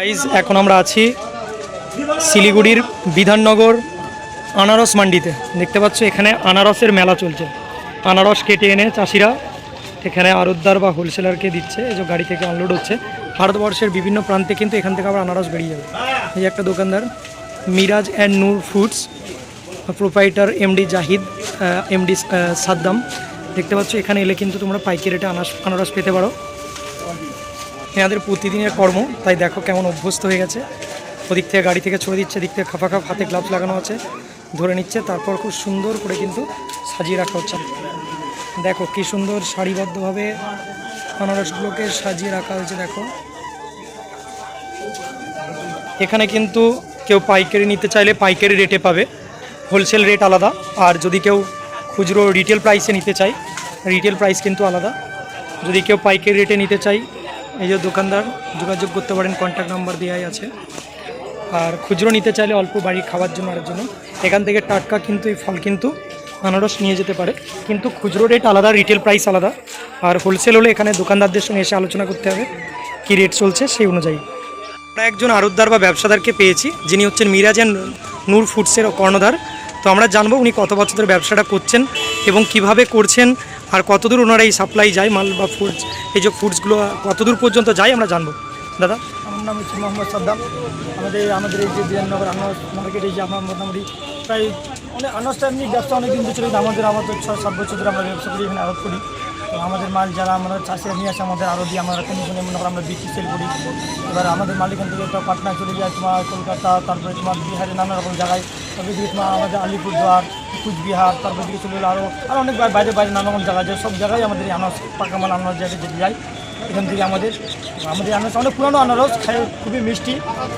Guys এখন আমরা আছি শিলিগুড়ির বিধাননগর আনারস মান্ডিতে। দেখতে পাচ্ছ, এখানে আনারসের মেলা চলছে। আনারস কেটে এনে চাষিরা এখানে আড়তদার বা হোলসেলারকে দিচ্ছে, এই যে গাড়ি থেকে আনলোড হচ্ছে। ভারতবর্ষের বিভিন্ন প্রান্তে কিন্তু এখান থেকে আবার আনারস বেরিয়ে যাবে। এই একটা দোকানদার, Miraj and Noor foods proprietor MD Zahid MD Saddam. দেখতে পাচ্ছ, এখানে এলে কিন্তু তোমরা পাইকারি রেটে আনারস পেতে পারো। এনাদের প্রতিদিনের কর্ম, তাই দেখো কেমন অভ্যস্ত হয়ে গেছে। ওদিক থেকে গাড়ি থেকে ছড়ে দিচ্ছে, দিক থেকে খাফা খাপ হাতে গ্লাভস লাগানো আছে, ধরে নিচ্ছে, তারপর খুব সুন্দর করে কিন্তু সাজিয়ে রাখা হচ্ছে। দেখো কি সুন্দর সারিবদ্ধভাবে আনারসগুলোকে সাজিয়ে রাখা হয়েছে, দেখো। এখানে কিন্তু কেউ পাইকারি নিতে চাইলে পাইকারি রেটে পাবে। হোলসেল রেট আলাদা, আর যদি কেউ খুচরো রিটেল প্রাইসে নিতে চাই রিটেল প্রাইস কিন্তু আলাদা। যদি কেউ পাইকারি রেটে নিতে চাই এই যে দোকানদার, যোগাযোগ করতে পারেন কন্ট্যাক্ট নাম্বার দেওয়াই আছে। আর খুচরো নিতে চাইলে অল্প বাড়ি খাওয়ার জন্য আর জন্য। এখান থেকে টাটকা কিন্তু, এই ফল কিন্তু আনারস নিয়ে যেতে পারে। কিন্তু খুচরো রেট আলাদা রিটেল প্রাইস আলাদা। আর হোলসেল হলে এখানে দোকানদারদের সঙ্গে এসে আলোচনা করতে হবে, কী রেট চলছে সেই অনুযায়ী। আমরা একজন আড়তদার বা ব্যবসাদারকে পেয়েছি, যিনি হচ্ছেন মিরাজ অ্যান্ড নূর ফুডসের কর্ণধার। তো আমরা জানব উনি কত বছর ধরে ব্যবসাটা করছেন এবং কীভাবে করছেন আর কতদূর ওনারা এই সাপ্লাই যায় মাল বা ফুডস এই যে ফুডসগুলো কতদূর পর্যন্ত যায় আমরা জানব। দাদা? আমার নাম হচ্ছে মোহাম্মদ সাদ্দাম। আমাদের আমাদের এই যে বিধাননগর আনারস মার্কেট যে আমরা মোটামুটি প্রায় অনেক এমনি ব্যবসা অনেক দিন চলে আমাদের আমাদের ছয়, সাত বছর ধরে আমরা ব্যবসা করি, এখানে আরত করি। তো আমাদের মাল যারা আমরা চাষিরা নিয়ে আসে, আমাদের আরও দিয়ে আমরা কমিশনে মনে করো আমরা বিক্রি সেল করি। এবার আমাদের মাল এখান থেকে তো পাটনা চলে যায়, তোমার কলকাতা, তারপরে তোমার বিহারে নানা রকম জায়গায়। তবে তোমার আমাদের আলিপুরদুয়ার কুচবিহার তারপর দিকে চলে গেলো আরও আরও অনেক বাই- বাইরে বাইরে নানা রকম জায়গা যায় সব জায়গায় আমাদের আনারস পাকা মাল আনারস জায়গায় যেতে যায় এখান থেকে আমাদের আমাদের আনারস অনেক পুরনো আনারস খাই খুবই মিষ্টি।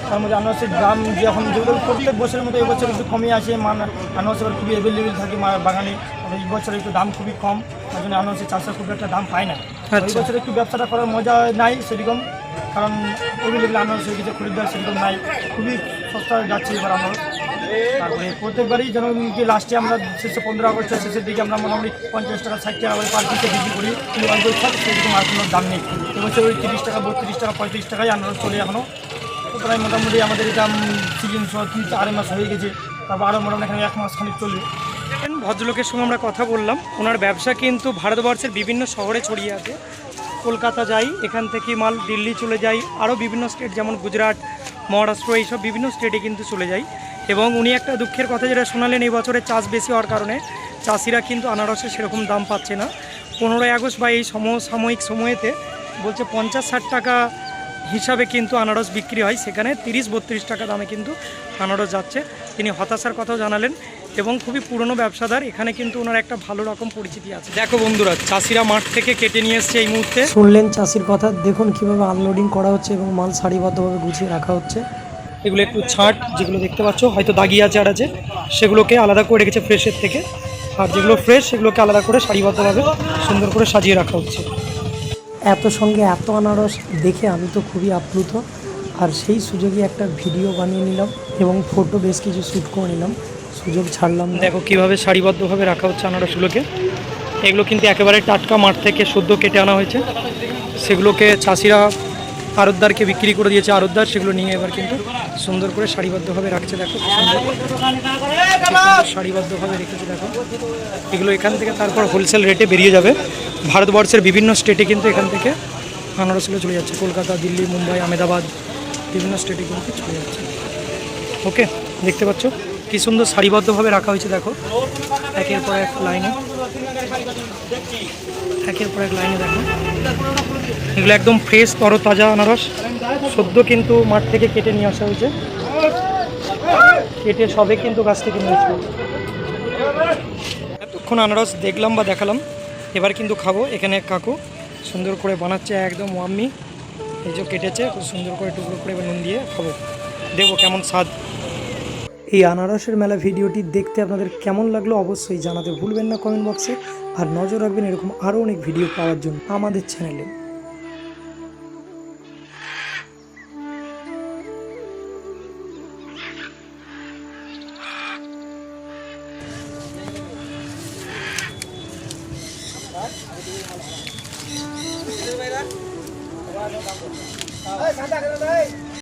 তার মধ্যে আনারসের দাম যখন যেগুলো প্রত্যেক বছরের মতো এবছর একটু কমে আসে মান আনারস এবার খুবই অ্যাভেলেবেল থাকে মা- বাগানে। এই বছর একটু দাম খুবই কম তার জন্য আনারসের চাষের খুব একটা দাম পায় না। এই আচ্ছা। বছর একটু ব্যবসাটা করার মজা নাই সেরকম কারণ অ্যাভেলেবেল আনারস হয়ে গেছে খরিদ্দার সেরকম নাই। খুবই সস্তা যাচ্ছে এবার আনারস। তারপরে প্রত্যেকবারই যেন কি লাস্টে আমরা শেষে পনেরো আগস্টের শেষের দিকে আমরা মোটামুটি পঞ্চাশ টাকা, ষাট টাকা করে বিক্রি করি। কিন্তু অল্প থাক সেরকম আর কোনো দাম নেই। এবছর ওই তিরিশ টাকা, বত্রিশ টাকা, পঁয়ত্রিশ টাকায় আনারস চলে এখনও প্রায় মোটামুটি আমাদের এটা সিজন তিন আড়াই মাস হয়ে গেছে। তারপর আরও মোটামুটি এখানে এক মাস খানিক চলবে। ভদ্রলোকের সঙ্গে আমরা কথা বললাম। ওনার ব্যবসা কিন্তু ভারতবর্ষের বিভিন্ন শহরে ছড়িয়ে আছে। কলকাতা যাই, এখান থেকে মাল দিল্লি চলে যাই। আরও বিভিন্ন স্টেট যেমন গুজরাট, মহারাষ্ট্র, এইসব বিভিন্ন স্টেটে কিন্তু চলে যায় এবং উনি একটা দুঃখের কথা যেটা শোনালেন, এই বছরে চাষ বেশি হওয়ার কারণে চাষিরা কিন্তু আনারসের সেরকম দাম পাচ্ছে না। পনেরোই আগস্ট বা এই সমসাময়িক সময়েতে বলছে পঞ্চাশ ষাট টাকা হিসাবে কিন্তু আনারস বিক্রি হয়, সেখানে তিরিশ বত্রিশ টাকা দামে কিন্তু আনারস যাচ্ছে। তিনি হতাশার কথাও জানালেন এবং খুবই পুরনো ব্যবসাদার, এখানে কিন্তু ওনার একটা ভালো রকম পরিচিতি আছে। দেখো বন্ধুরা, চাষিরা মাঠ থেকে কেটে নিয়ে এসছে এই মুহূর্তে। শুনলেন চাষির কথা, দেখুন কীভাবে আনলোডিং করা হচ্ছে এবং মাল সারিবদ্ধভাবে গুছিয়ে রাখা হচ্ছে। এগুলো একটু ছাট যেগুলো দেখতে পাচ্ছ হয়তো দাগিয়ে আছে আর আছে সেগুলোকে আলাদা করে রেখেছে ফ্রেশের থেকে। আর যেগুলো ফ্রেশ সেগুলোকে আলাদা করে সারিবদ্ধভাবে সুন্দর করে সাজিয়ে রাখা হচ্ছে। এত সঙ্গে এত আনারস দেখে আমি তো খুবই আপ্লুত। আর সেই সুযোগে একটা ভিডিও বানিয়ে নিলাম এবং ফটো বেশ কিছু শ্যুট করে নিলাম। সুযোগ ছাড়লাম দেখো কীভাবে সারিবদ্ধভাবে রাখা হচ্ছে আনারসগুলোকে। এগুলো কিন্তু একেবারে টাটকা মাঠ থেকে সদ্য কেটে আনা হয়েছে। সেগুলোকে চাষিরা আড়তদারকে বিক্রি করে দিয়েছে আড়তদার সেগুলো নিয়ে এবার কিন্তু সুন্দর করে সারিবদ্ধভাবে রাখছে, দেখো। সারিবদ্ধভাবে রেখেছে, দেখো। এগুলো এখান থেকে তারপর হোলসেল রেটে বেরিয়ে যাবে। ভারতবর্ষের বিভিন্ন স্টেটে কিন্তু এখান থেকে আনারসগুলো চলে যাচ্ছে। কলকাতা, দিল্লি, মুম্বাই, আহমেদাবাদ, বিভিন্ন স্টেটে কিন্তু চলে যাচ্ছে। ওকে দেখতে পাচ্ছ? কি সুন্দর সারিবদ্ধভাবে রাখা হয়েছে, দেখো। একের পর এক লাইনে। একের পর এক লাইনে, দেখো। এগুলো একদম ফ্রেশ তরতাজা আনারস। সদ্য কিন্তু মাঠ থেকে কেটে নিয়ে আসা হয়েছে। কেটে সবে কিন্তু গাছ থেকে নিয়ে আসা হয়েছে। এতক্ষণ আনারস দেখলাম বা দেখালাম। এবার কিন্তু খাব এখানে কাকু। সুন্দর করে বানাচ্ছে একদম ওয়াম্মি। এই যে কেটেছে, খুব সুন্দর করে টুকরো করে নুন দিয়ে খাব। দেবো কেমন স্বাদ। এই আনারসের মেলা ভিডিওটি দেখতে আপনাদের কেমন লাগল অবশ্যই জানাতে ভুলবেন না কমেন্ট বক্সে আর নজর রাখবেন এরকম আরও অনেক ভিডিও পাওয়ার জন্য আমাদের চ্যানেলে এই